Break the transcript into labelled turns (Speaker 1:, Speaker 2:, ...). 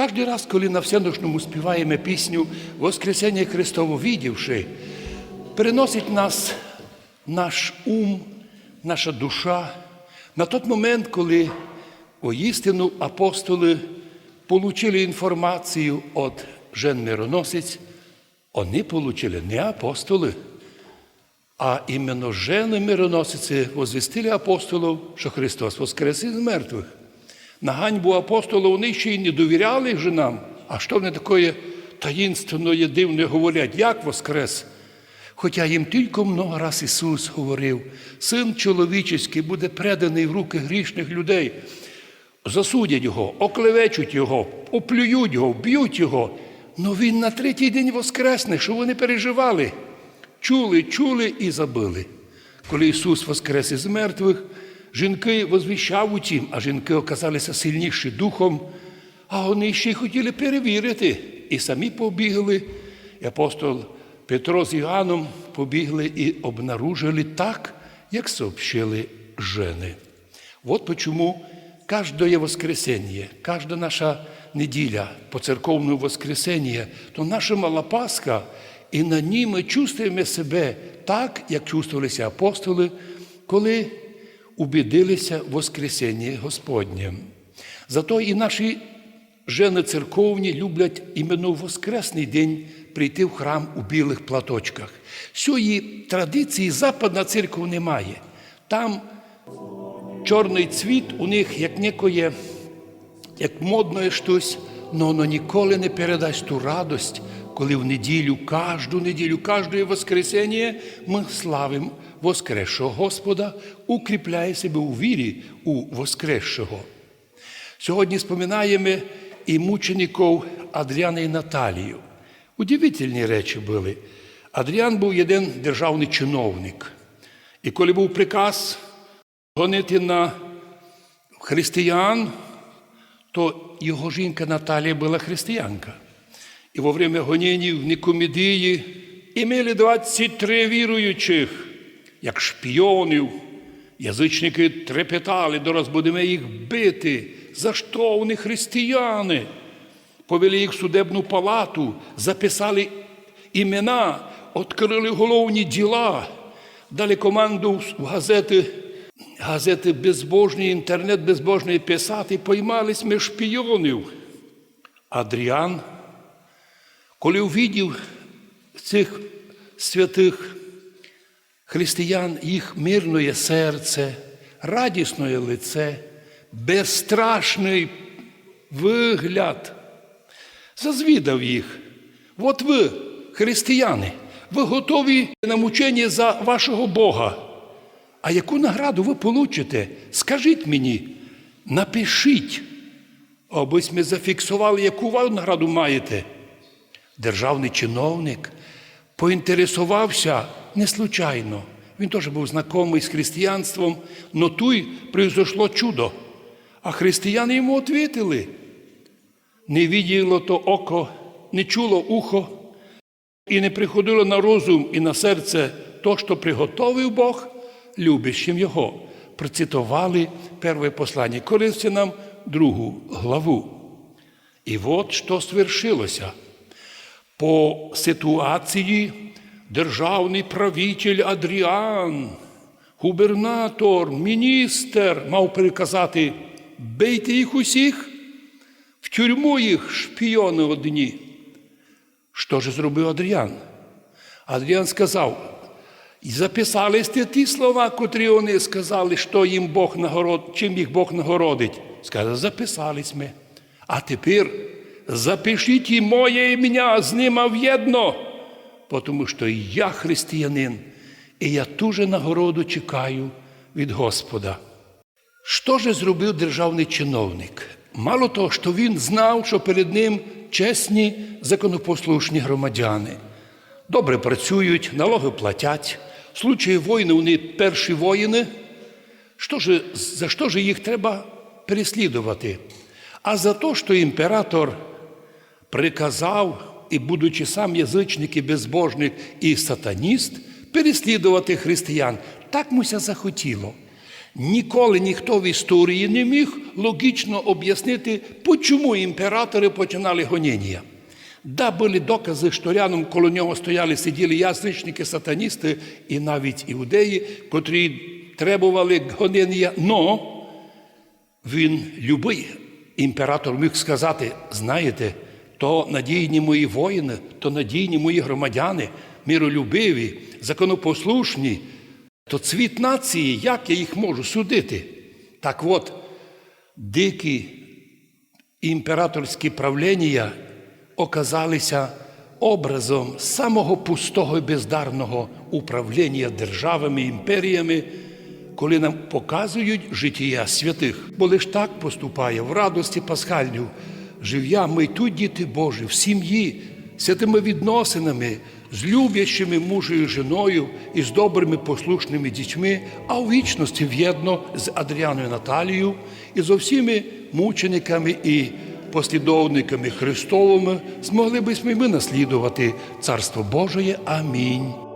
Speaker 1: Кожен раз, коли на всеношному співаємо пісню Воскресення Христово відівши, переносить нас наш ум, наша душа на той момент, коли воістину апостоли получили інформацію від жен мироносець, вони получили не апостоли, а іменно жени мироносиці возвістили апостолів, що Христос воскрес із мертвих. На ганьбу апостолів вони ще й не довіряли женам. А що вони таке таїнственне, дивне говорять, як воскрес? Хоча їм тільки много раз Ісус говорив, син чоловічий буде преданий в руки грішних людей, засудять його, оклевечуть його, оплюють його, вб'ють його. Ну він на третій день воскресне, що вони переживали. Чули, чули і забили. Коли Ісус воскрес із мертвих, жінки возвіщав у тім, а жінки оказалися сильніші духом, а вони ще й хотіли перевірити. І самі побігли. І апостол Петро з Іоанном побігли і обнаружили так, як сообщили жени. Вот почему каждое воскресенье, каждая наша неділя по церковному воскресенье, то наша мала Пасха, і на ній ми чувствуємо себе так, як чувствувалися апостоли, коли убідилися в Воскресенні Господнє. Зато і наші жени церковні люблять іменно в Воскресний день прийти в храм у білих платочках. Цієї традиції Западна церква не має. Там чорний цвіт у них як некоє, як модне щось, але воно ніколи не передасть ту радость, коли в неділю, кожну неділю, кожне воскресіння ми славимо Воскресшого Господа, укріпляє себе у вірі у Воскресшого. Сьогодні споминаємо і мучеників Адріана і Наталію. Удивительні речі були. Адріан був один державний чиновник. І коли був приказ гонити на християн, то його жінка Наталія була християнка. І во время гонінів в Нікомедії імели 23 віруючих, як шпіонів. Язичники трепетали, дораз будемо їх бити. За що вони християни? Повели їх в судебну палату, записали імена, відкрили головні діла, дали команду в газети, газети безбожні, інтернет безбожний писати, поймались ми шпіонів. Адріан, коли увидів цих святих християн, їх мирне серце, радісне лице, безстрашний вигляд, зазвідав їх. От ви, християни, ви готові на мучення за вашого Бога. А яку награду ви получите? Скажіть мені, напишіть, аби ми зафіксували, яку награду маєте. Державний чиновник поінтересувався не случайно. Він теж був знайомий з християнством, но тут произошло чудо. А християни йому відповіли. Не виділо то око, не чуло ухо, і не приходило на розум і на серце то, що приготовив Бог, любящим Його. Процитували перше послання Коринфянам, другу главу. І от що свершилося. По ситуації державний правитель Адріан, губернатор, міністр мав приказати бийте їх усіх, в тюрму їх шпіони одні. Що ж зробив Адріан? Адріан сказав, і записали сте ті слова, котрі вони сказали, що їм Бог нагород, чим їх Бог нагородить. Сказали, записались ми. А тепер запишіть і моє ім'я з ним в'єдно, тому що я християнин, і я дуже нагороду чекаю від Господа. Що ж зробив державний чиновник? Мало того, що він знав, що перед ним чесні законопослушні громадяни. Добре працюють, налоги платять. В случаї війни вони перші воїни. Що ж, за що ж їх треба переслідувати? А за те, що імператор приказав, і, будучи сам язичник і безбожник і сатаніст, переслідувати християн. Так муся захотіло. Ніколи ніхто в історії не міг логічно об'яснити, чому імператори починали гоніння. Да, були докази, що рядом коло нього стояли, сиділи язичники, сатаністи і навіть іудеї, котрі требували гоніння, но він любий імператор міг сказати: знаєте, то надійні мої воїни, то надійні мої громадяни, миролюбиві, законопослушні, то цвіт нації, як я їх можу судити? Так от, дикі імператорські правління оказалися образом самого пустого і бездарного управління державами, імперіями, коли нам показують життя святих. Бо лиш так поступає в радості пасхальню. Жив'я ми тут, діти Божі, в сім'ї, святими відносинами, з люблячими мужою жіною і з добрими послушними дітьми, а у вічності в'єдно з Адріаною Наталією і з всіми мучениками і послідовниками Христовими змогли би ми наслідувати Царство Божие. Амінь.